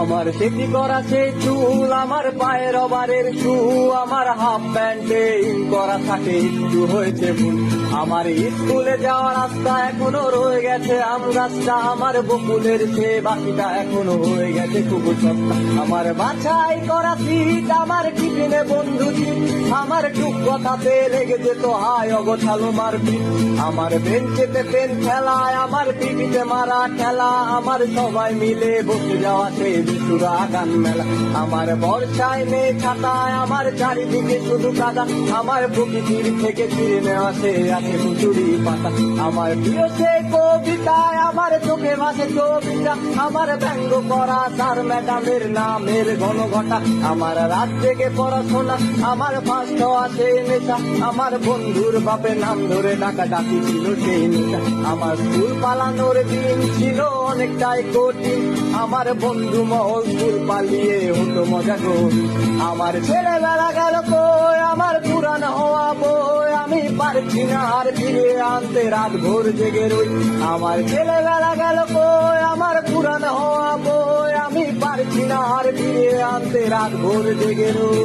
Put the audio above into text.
আমার সেটি করা সেই চুল, আমার পায়ের অবারের শু আমার হাফ প্যান্টে করা থাকে একটু হয়েছে ভুল। আমার স্কুলে যাওয়ার রাস্তা এখনও রয়ে গেছে, আম গাছটা আমার বকুলের সে বাকিটা এখনও হয়ে গেছে খুব সস্তা। আমার বাছাই করা সিট, আমার টিফিনে বন্ধু আমার টুক কথাতে লেগে যেত হায় অগোছালো মারপিট। আমার বেঞ্চেতে পেন খেলায়, আমার টিভিতে মারা খেলা, আমার সবাই মিলে বসে যাওয়া সেই বিশুরা গান মেলা। আমার বর্ষায় মেয়ে ছাতায় আমার চারিদিকে শুধু কাদা। আমার প্রকৃতির থেকে ফিরে নেওয়া সে আছে কুচুরি পাতা। আমার প্রিয় সে কবিতায় আমার চোখে ভাসে কবিতা আমার ব্যঙ্গ করা তার ম্যাডামের নামের ঘন ঘটা আমার রাত থেকে পড়াশোনা, আমার ফার্স্ট আছে নেশা, আমার বন্ধুর বাপের নাম ধরে ডাকা ডাকি ছিল সেই নেশা। আমার স্কুল পালানোর দিন ছিল অনেকটাই কঠিন, আমার বন্ধু মহল স্কুল পালিয়ে হতো মজা গো আমার ছেলেবেলা গেল কই, আমার পুরান হওয়া বই পারছি না আর ফিরে আনতে রাত ভোর জেগে রই। আমার ছেলেবেলা গেল কই, আমার পুরান হওয়া বই আমি পারছি না আর ফিরে আনতে রাত ভোর জেগে রই।